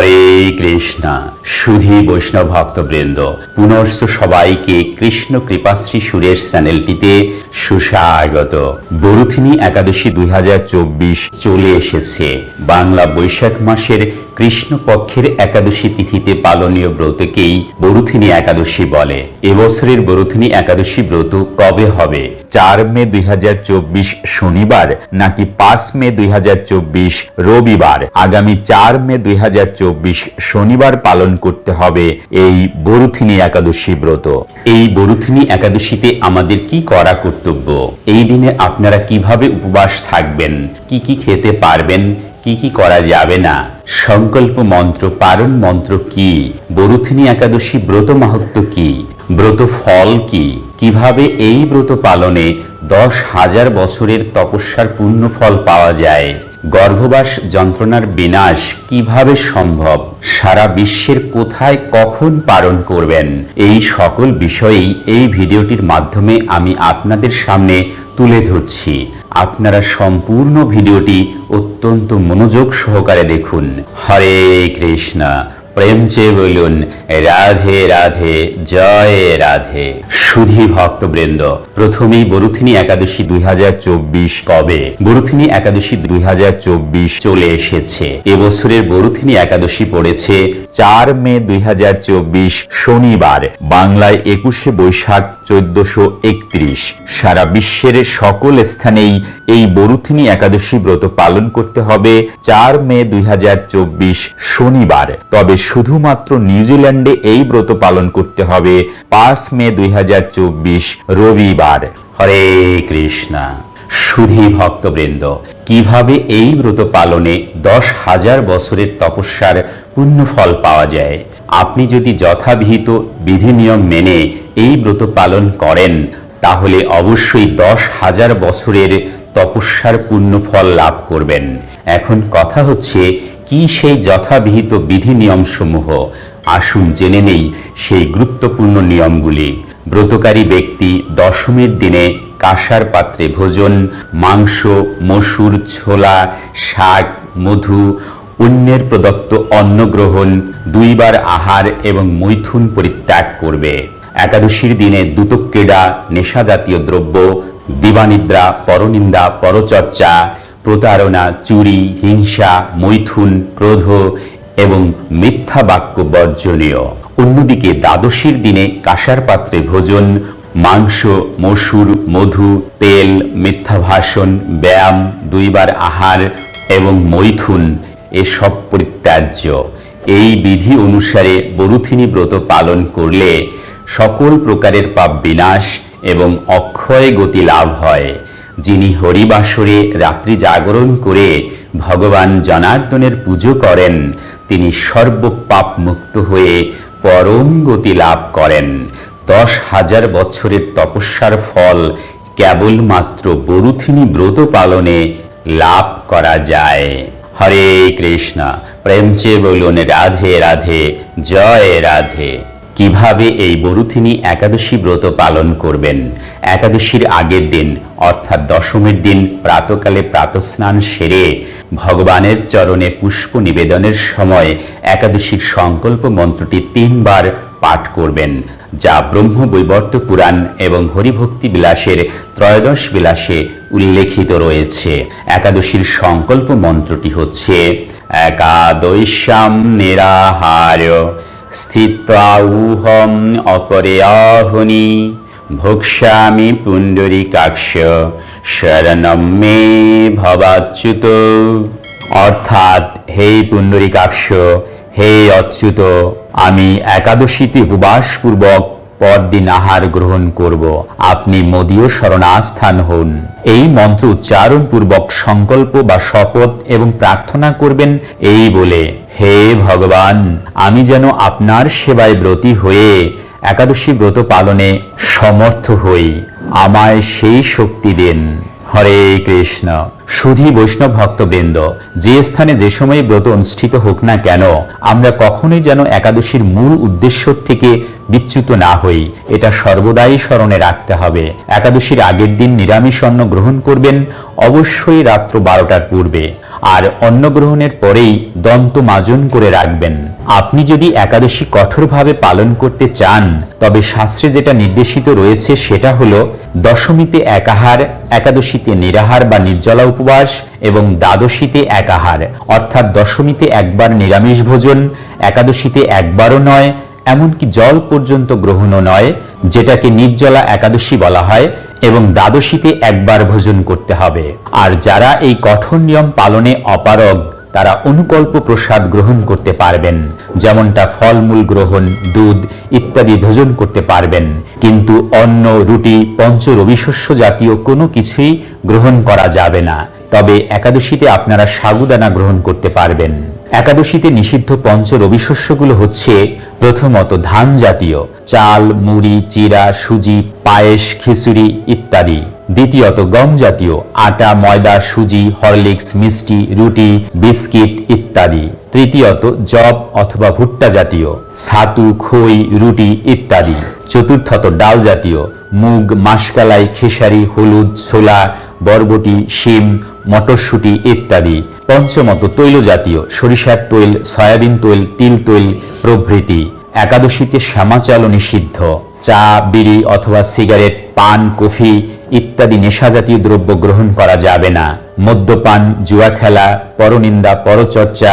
হরে কৃষ্ণা। সুধী বৈষ্ণব ভক্তবৃন্দ, পুনর্স সবাইকে কৃষ্ণ কৃপাশ্রী সুরেশ চ্যানেলটিতে সুস্বাগত। বরুথিনী একাদশী দুই হাজার চব্বিশ চলে এসেছে। বাংলা বৈশাখ মাসের কৃষ্ণ পক্ষের একাদশী তিথিতে পালনীয় ব্রতকেই বরুথিনী একাদশী বলে। এবছরের বরুথিনী একাদশী ব্রত কবে হবে? চার মে দুই শনিবার নাকি পাঁচ মে দুই রবিবার? আগামী চার মে দুই হাজার চব্বিশ শনিবার পালন করতে হবে এই বরুথিনী একাদশী ব্রত। এই বরুথিনী একাদশীতে আমাদের কি করা কর্তব্য? এই দিনে আপনারা কীভাবে উপবাস থাকবেন? কি কি খেতে পারবেন? কি কি করা যাবে না? সংকল্প মন্ত্র, পারণ মন্ত্র কি? বরুথিনী একাদশী ব্রত মাহাত্ম কি? ব্রত ফল কি? কীভাবে এই ব্রত পালনে দশ হাজার বছরের তপস্যার পূর্ণ ফল পাওয়া যায়? গর্ভবাস যন্ত্রণার বিনাশ কীভাবে সম্ভব? সারা বিশ্বের কোথায় কখন পালন করবেন? এই সকল বিষয়েই এই ভিডিওটির মাধ্যমে আমি আপনাদের সামনে তুলে ধরছি। আপনারা সম্পূর্ণ ভিডিওটি অত্যন্ত মনোযোগ সহকারে দেখুন। হরে কৃষ্ণ। প্রেম চেয়ে বলুন রাধে রাধে। জয় রাধে। সুধী ভক্তবৃন্দ, প্রথমেই বরুথিনী একাদশী দুই হাজার চব্বিশ কবে? বরুথিনী একাদশী দুই হাজার চব্বিশ চলে এসেছে। এবছরের বরুথিনী একাদশী পড়েছে চার মে দুই হাজার চব্বিশ শনিবার। বাংলায় একুশে বৈশাখ চোদ্দশো একত্রিশ। সারা বিশ্বের সকল স্থানেই এই বরুথিনী একাদশী ব্রত পালন করতে হবে চার মে দুই শনিবার। তবে শুধুমাত্র নিউজিল্যান্ডে এই ব্রত পালন করতে হবে পাঁচ মে দুই রবিবার। হরে কৃষ্ণা। সুধী ভক্তবৃন্দ, কীভাবে এই ব্রত পালনে দশ হাজার বছরের তপস্যার পুণ্য ফল পাওয়া যায়? আপনি যদি যথাবিহিত বিধি নিয়ম মেনে এই ব্রত পালন করেন, তাহলে অবশ্যই দশ হাজার বছরের তপস্যার পুণ্য ফল লাভ করবেন। এখন কথা হচ্ছে, কি সেই যথাবিহিত বিধি নিয়মসমূহ আসুন জেনে নেই সেই গুরুত্বপূর্ণ নিয়মগুলি। ব্রতকারী ব্যক্তি দশমীর দিনে কাঁসার পাত্রে ভোজন, মাংস, মসুর, ছোলা, শাক, মধু, অন্যের প্রদত্ত অন্ন গ্রহণ, দুইবার আহার এবং মৈথুন পরিত্যাগ করবে। একাদশীর দিনে দুতক্রীড়া নেশা জাতীয় দ্রব্য, দিবানিদ্রা, পরনিন্দা, পরচর্চা, প্রতারণা, চুরি, হিংসা, মৈথুন, ক্রোধ এবং মিথ্যা বাক্য বর্জনীয়। অন্যদিকে দ্বাদশীর দিনে কাঁসার পাত্রে ভোজন, মাংস, মসুর, মধু, তেল, মিথ্যা ভাষণ, ব্যায়াম, দুইবার আহার এবং মৈথুন এসব পরিত্যাজ্য। এই বিধি অনুসারে বরুথিনী ব্রত পালন করলে সকল প্রকারের পাপ বিনাশ এবং অক্ষয় গতি লাভ হয়, যিনি হরিবাসরে রাত্রি জাগরণ করে ভগবান জনার্দনের পুজো করেন, তিনি সর্বপাপ মুক্ত হয়ে পরম গতি লাভ করেন। দশ হাজার বছরের তপস্যার ফল কেবলমাত্র বরুথিনী ব্রত পালনে লাভ করা যায়। হরে কৃষ্ণ, প্রেম চেয়ে বলুন, রাধে রাধে, জয় রাধে। কীভাবে এই বরুথিনী একাদশী ব্রত পালন করবেন? একাদশীর আগের দিন, অর্থাৎ দশমীর দিন, প্রাতকালে প্রাতস্নান সেরে ভগবানের চরণে পুষ্প নিবেদনের সময় একাদশীর সংকল্প মন্ত্রটি তিনবার পাঠ করবেন, যা ব্রহ্ম বৈবর্ত পুরাণ এবং হরিভক্তি বিলাসের ত্রয়োদশ বিলাসে উল্লেখিত রয়েছে। একাদশীর সংকল্প মন্ত্রটি হচ্ছে একাদশ্যাম নিরাহার। স্থিত্বাউহম অপরে আহনি ভোক্ষ্যামি পুণ্ডরিকাক্ষ শরণম মে ভবাচ্যুত অর্থাৎ হে পুণ্ডরিকাক্ষ হে অচ্যুত আমি একাদশীতে উপবাসপূর্বক পরদিন আহার গ্রহণ করব। আপনি মদীয় শরণাস্থান হন। এই মন্ত্র উচ্চারণ পূর্বক সংকল্প বা শপথ এবং প্রার্থনা করবেন এই বলে, হে ভগবান, আমি যেন আপনার সেবায় ব্রতী হয়ে একাদশী ব্রত পালনে সমর্থ হই। আমায় সেই শক্তি দেন। হরে কৃষ্ণ। সুধী বৈষ্ণব ভক্তবৃন্দ, যে স্থানে যে সময় ব্রত অনুষ্ঠিত হোক না কেন, আমরা কখনোই যেন একাদশীর মূল উদ্দেশ্য থেকে বিচ্যুত না হই, এটা সর্বদাই স্মরণে রাখতে হবে। একাদশীর আগের দিন নিরামিষ অন্ন গ্রহণ করবেন, অবশ্যই রাত্র বারোটার পূর্বে। আর অন্ন গ্রহণের পরেই দন্ত মাজন করে রাখবেন। আপনি যদি একাদশী কঠোরভাবে পালন করতে চান, তবে শাস্ত্রে যেটা নির্দেশিত রয়েছে সেটা হলো, দশমীতে একাহার, একাদশীতে নিরাহার বা নির্জলা উপবাস এবং দ্বাদশীতে একাহার। অর্থাৎ দশমীতে একবার নিরামিষ ভোজন, একাদশীতে একবারও নয় এমনকি জল পর্যন্ত গ্রহণও নয়, যেটাকে নির্জলা একাদশী বলা হয় এবং দ্বাদশীতে একবার ভোজন করতে হবে। আর যারা এই কঠোর নিয়ম পালনে অপারগ, তারা অনুকল্প প্রসাদ গ্রহণ করতে পারবেন, যেমনটা ফলমূল গ্রহণ, দুধ ইত্যাদি ভোজন করতে পারবেন। কিন্তু অন্ন, রুটি, পঞ্চ রবিশস্য জাতীয় কোনো কিছুই গ্রহণ করা যাবে না। তবে একাদশীতে আপনারা সাগুদানা গ্রহণ করতে পারবেন। একাদশীতে নিষিদ্ধ পঞ্চ রবিশস্যগুলো হচ্ছে প্রথমত ধান জাতীয়, চাল, মুড়ি, চিরা, সুজি, পায়েস, খিচুড়ি ইত্যাদি। দ্বিতীয়ত গম জাতীয়, আটা, ময়দা, সুজি, হরলিক্স, মিষ্টি, রুটি, বিস্কিট ইত্যাদি। তৃতীয়ত জব অথবা ভুট্টা জাতীয়, ছাতু, খই, রুটি ইত্যাদি। চতুর্থত ডাল জাতীয়, মুগ, মাসকালাই, খেসারি, হলুদ, ছোলা, বরবটি, শিম, মটরশুঁটি ইত্যাদি। পঞ্চমত তৈল জাতীয়, সরিষার তৈল, সয়াবিন তৈল, তিল তৈল প্রভৃতি। একাদশীতে শ্যামাচালও নিষিদ্ধ। চা, বিড়ি অথবা সিগারেট, পান, কফি ইত্যাদি নেশাজাতীয় দ্রব্য গ্রহণ করা যাবে না। মদ্যপান, জুয়া খেলা, পরনিন্দা, পরচর্চা,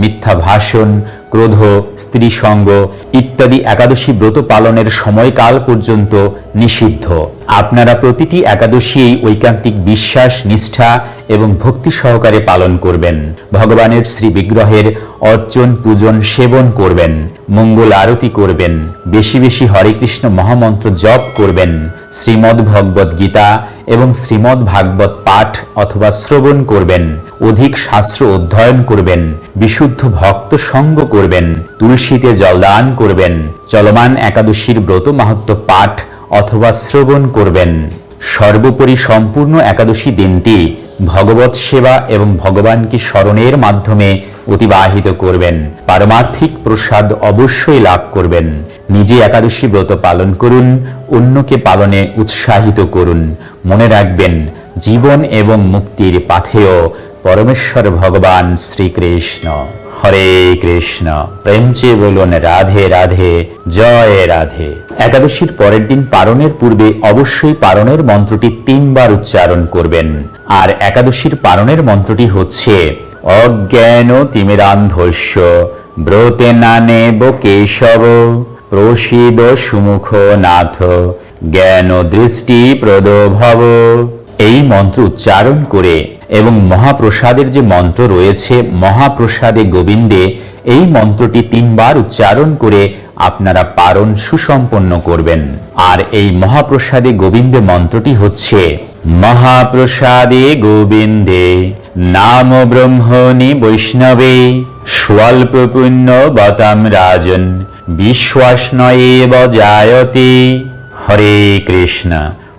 মিথ্যা ভাষণ ক্রোধ স্ত্রী সঙ্গ ইত্যাদি একাদশী ব্রত পালনের সময়কাল পর্যন্ত নিষিদ্ধ। আপনারা প্রতিটি একাদশী ঐকান্তিক বিশ্বাস, নিষ্ঠা এবং ভক্তি সহকারে পালন করবেন। ভগবানের শ্রী বিগ্রহের অর্চন, পূজন, সেবন করবেন। মঙ্গল আরতি করবেন। বেশি বেশি হরে কৃষ্ণ মহামন্ত্র জপ করবেন। শ্রীমদ্ ভগবত গীতা এবং শ্রীমদ্ ভাগবত পাঠ অথবা শ্রবণ করবেন। অধিক শাস্ত্র অধ্যয়ন করবেন, বিশুদ্ধ ভক্ত সঙ্গ করবেন, তুলসীতে জলদান করবেন, চলমান একাদশীর ব্রত মাহাত্ম পাঠ অথবা শ্রবণ করবেন। সর্বোপরি সম্পূর্ণ একাদশী দিনটি ভগবত সেবা এবং ভগবানকে স্মরণের মাধ্যমে অতিবাহিত করবেন। পারমার্থিক প্রসাদ অবশ্যই লাভ করবেন। নিজে একাদশী ব্রত পালন করুন, অন্যকে পালনে উৎসাহিত করুন। মনে রাখবেন, জীবন এবং মুক্তির পাথেয় পরমেশ্বর ভগবান শ্রীকৃষ্ণ। হরে কৃষ্ণ। প্রেমচে বলুন, রাধে রাধে, জয় রাধে। একাদশীর পরের দিন পারণের পূর্বে অবশ্যই পারণের মন্ত্রটি তিনবার উচ্চারণ করবেন। আর একাদশীর পারণের মন্ত্রটি হচ্ছে, অজ্ঞান তিমিরান্ধস্য, ব্রতে নানে কেশব প্রসিদ সুমুখ নাথ, জ্ঞান দৃষ্টি প্রদভব। এই মন্ত্র উচ্চারণ করে এবং মহাপ্রসাদের যে মন্ত্র রয়েছে, মহাপ্রসাদে গোবিন্দে, এই মন্ত্রটি তিনবার উচ্চারণ করে আপনারা পারণ সুসম্পন্ন করবেন। আর এই মহাপ্রসাদে গোবিন্দে মন্ত্রটি হচ্ছে, মহাপ্রসাদে গোবিন্দে নাম ব্রহ্মণি বৈষ্ণবে স্বল্প পুণ্য বতাম রাজন, বিশ্বাস নয়েব জায়তে হরে কৃষ্ণ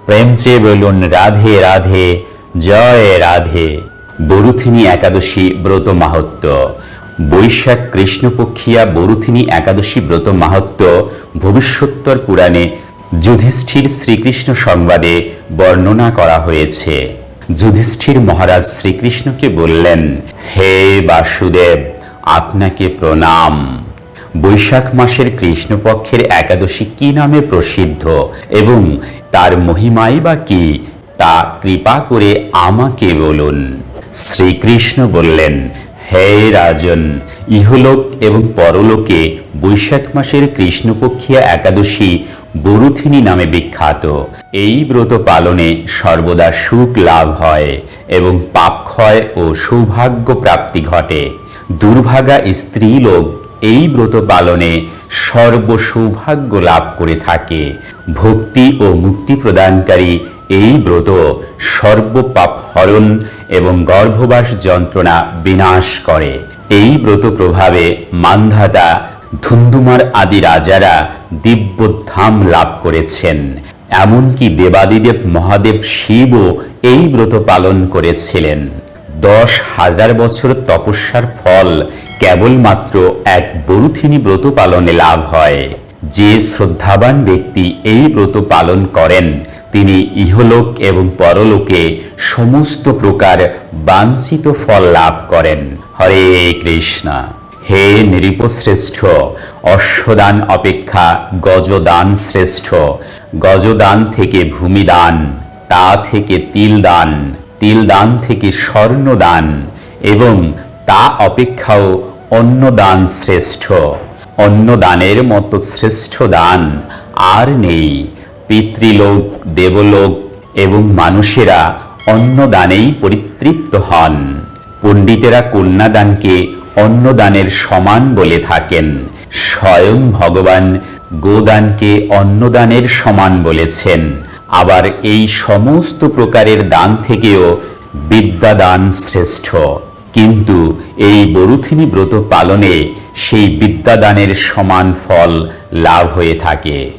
প্রেমচে বলুন, রাধে রাধে। জয় রাধে। বরুথিনী একাদশী ব্রত মাহাত্ম বৈশাখ কৃষ্ণপক্ষিয়া বরুথিনী একাদশী ব্রত মাহাত্ম ভবিষ্যোত্তর পুরাণে যুধিষ্ঠির শ্রীকৃষ্ণ সংবাদে বর্ণনা করা হয়েছে। যুধিষ্ঠির মহারাজ শ্রীকৃষ্ণকে বললেন, হে বাসুদেব, আপনাকে প্রণাম। বৈশাখ মাসের কৃষ্ণপক্ষের একাদশী কি নামে প্রসিদ্ধ এবং তার মহিমাই বা কি তা কৃপা করে আমাকে বলুন। শ্রীকৃষ্ণ বললেন, হে রাজন, ইহলোক এবং পরলোকে বৈশাখ মাসের কৃষ্ণপক্ষিয়া একাদশী বরুথিনী নামে বিখ্যাত। এই ব্রত পালনে সর্বদা সুখ লাভ হয় এবং পাপক্ষয় ও সৌভাগ্য প্রাপ্তি ঘটে। দুর্ভাগা স্ত্রী লোক এই ব্রত পালনে সর্ব সৌভাগ্য লাভ করে থাকে। ভক্তি ও মুক্তি প্রদানকারী এই ব্রত সর্বপাপ হরণ এবং গর্ভবাস যন্ত্রণা বিনাশ করে। এই ব্রত প্রভাবে মান্ধাতা, ধুন্ধুমার আদি রাজারা দিব্যধাম লাভ করেছেন। এমনকি দেবাদিদেব মহাদেব শিবও এই ব্রত পালন করেছিলেন। দশ হাজার বছর তপস্যার ফল কেবলমাত্র এক বরুথিনী ব্রত পালনে লাভ হয়। যে শ্রদ্ধাবান ব্যক্তি এই ব্রত পালন করেন তিনি ইহলোক এবং পরলোকে সমস্ত প্রকার বাঞ্ছিত ফল লাভ করেন। হরে কৃষ্ণ। হে নৃপশ্রেষ্ঠ, অশ্বদান অপেক্ষা গজদান শ্রেষ্ঠ। গজদান থেকে ভূমিদান, তা থেকে তিলদান তিলদান থেকে স্বর্ণদান এবং তা অপেক্ষাও অন্নদান শ্রেষ্ঠ। অন্নদানের মতো শ্রেষ্ঠ দান আর নেই। পিতৃলোক, দেবলোক এবং মানুষেরা অন্নদানেই পরিতৃপ্ত হন। পণ্ডিতেরা কন্যাদানকে অন্নদানের সমান বলে থাকেন। স্বয়ং ভগবান গোদানকে অন্নদানের সমান বলেছেন। আবার এই সমস্ত প্রকারের দান থেকেও বিদ্যাদান শ্রেষ্ঠ। কিন্তু এই বরুথিনী ব্রত পালনে সেই বিদ্যাদানের সমান ফল লাভ হয়ে থাকে।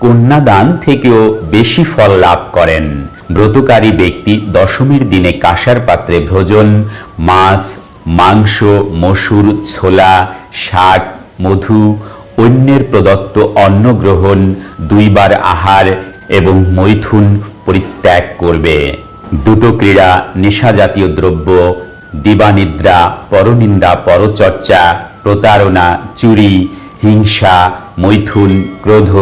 কন্যাদান থেকেও বেশি ফল লাভ করেন। ব্রতকারী ব্যক্তি দশমীর দিনে কাঁসার পাত্রে ভোজন, মাছ, মাংস, মসুর, ছোলা, শাক, মধু, অন্যের প্রদত্ত অন্ন গ্রহণ, দুইবার আহার এবং মৈথুন পরিত্যাগ করবে। দুটো ক্রীড়া, নেশা জাতীয় দ্রব্য, দিবানিদ্রা, পরনিন্দা, পরচর্চা, প্রতারণা, চুরি, হিংসা, মৈথুন, ক্রোধ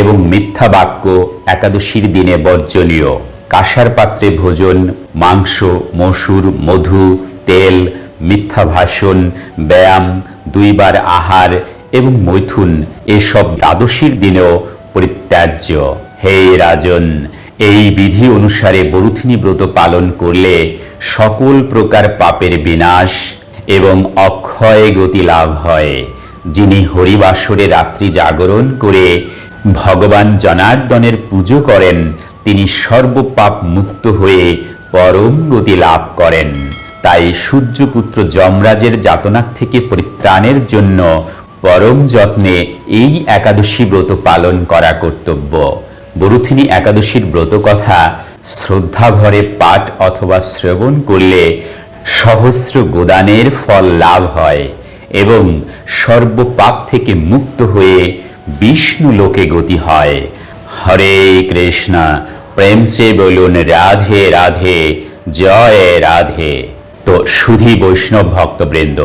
এবং মিথ্যা বাক্য একাদশীর দিনে বর্জনীয়। কাঁসার পাত্রে ভোজন, মাংস, মসুর, মধু, তেল, মিথ্যা ভাষণ, ব্যায়াম, দুইবার আহার এবং মৈথুন এসব দ্বাদশীর দিনেও পরিত্যাজ্য। হে রাজন, এই বিধি অনুসারে বরুথিনী ব্রত পালন করলে সকল প্রকার পাপের বিনাশ এবং অক্ষয় গতি লাভ হয়। যিনি হরিবাসরে রাত্রি জাগরণ করে ভগবান জনার্দনের পুজো করেন, তিনি সর্বপাপ মুক্ত হয়ে পরম গতি লাভ করেন। তাই সূর্যপুত্র যমরাজের যাতনাক থেকে পরিত্রাণের জন্য পরম যত্নে এই একাদশী ব্রত পালন করা কর্তব্য। বরুথিনী একাদশীর ব্রত কথা শ্রদ্ধা ভরে পাঠ অথবা শ্রবণ করলে সহস্র গোদানের ফল লাভ হয় এবং সর্বপাপ থেকে মুক্ত হয়ে বিষ্ণু লোকে গতি হয়। হরে কৃষ্ণ, প্রেম বলুন রাধে রাধে, জয় রাধে। তো সুধী বৈষ্ণব ভক্তবৃন্দ,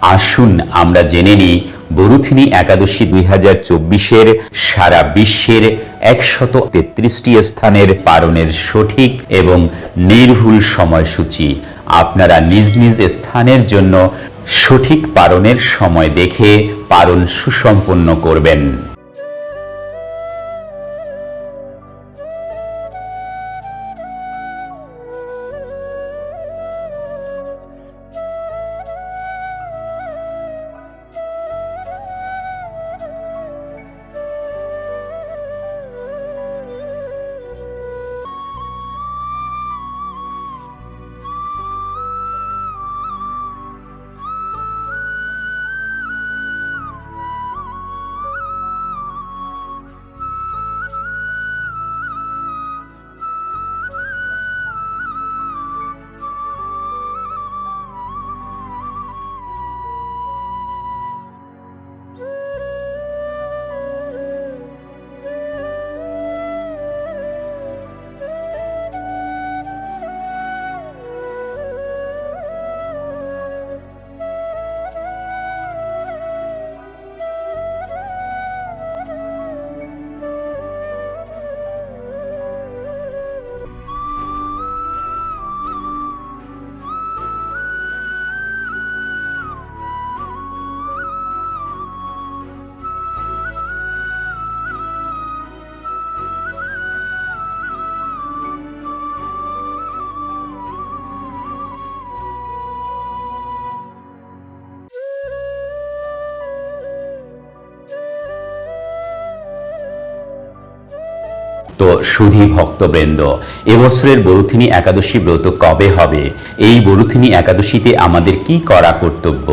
আসুন আমরা জেনে নিই বরুথিনী একাদশী দুই হাজার চব্বিশের সারা বিশ্বের একশত তেত্রিশটি স্থানের পালনের সঠিক এবং নির্ভুল সময়সূচি। আপনারা নিজ নিজ স্থানের জন্য সঠিক পারণের সময় দেখে পারণ সুসম্পন্ন করবেন। তো সুধী ভক্তবৃন্দ। এবছরের বরুথিনী একাদশী ব্রত কবে হবে? এই বরুথিনী একাদশীতে আমাদের কি করা কর্তব্য?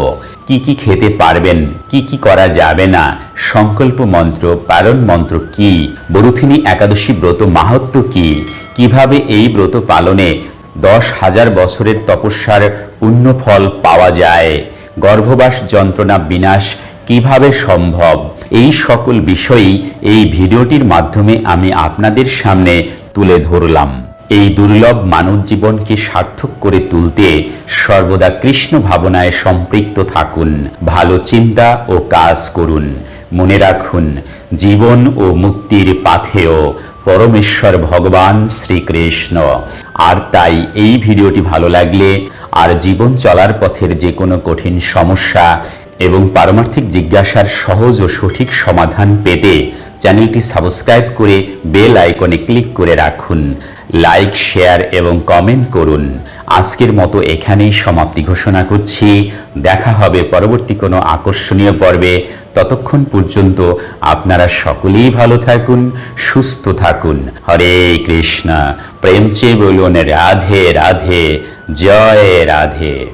কি কি খেতে পারবেন? কি কি করা যাবে না? সংকল্প মন্ত্র, পালন মন্ত্র কি? বরুথিনী একাদশী ব্রত মাহাত্ম কি? কীভাবে এই ব্রত পালনে দশ হাজার বছরের তপস্যার পুণ্য ফল পাওয়া যায়? গর্ভবাস যন্ত্রণা বিনাশ কীভাবে সম্ভব? এই সকল বিষয়ই এই ভিডিওটির মাধ্যমে আমি আপনাদের সামনে তুলে ধরলাম। এই দুর্লভ মানব জীবনকে সার্থক করে তুলতে সর্বদা কৃষ্ণ ভাবনায় সম্পৃক্ত থাকুন, ভালো চিন্তা ও কাজ করুন। মনে রাখুন, জীবন ও মুক্তির পাথেয় পরমেশ্বর ভগবান শ্রীকৃষ্ণ। আর তাই এই ভিডিওটি ভালো লাগলে, আর জীবন চলার পথের যে কোনো কঠিন সমস্যা এবং পারমার্থিক জিজ্ঞাসার সহজ ও সঠিক সমাধান পেতে চ্যানেলটি সাবস্ক্রাইব করে বেল আইকনে ক্লিক করে রাখুন। লাইক, শেয়ার এবং কমেন্ট করুন। আজকের মতো এখানেই সমাপ্তি ঘোষণা করছি। দেখা হবে পরবর্তী কোনো আকর্ষণীয় পর্বে। ততক্ষণ পর্যন্ত আপনারা সকলেই ভালো থাকুন, সুস্থ থাকুন। হরে কৃষ্ণ। প্রেম চেয়ে বলুন, রাধে রাধে। জয় রাধে।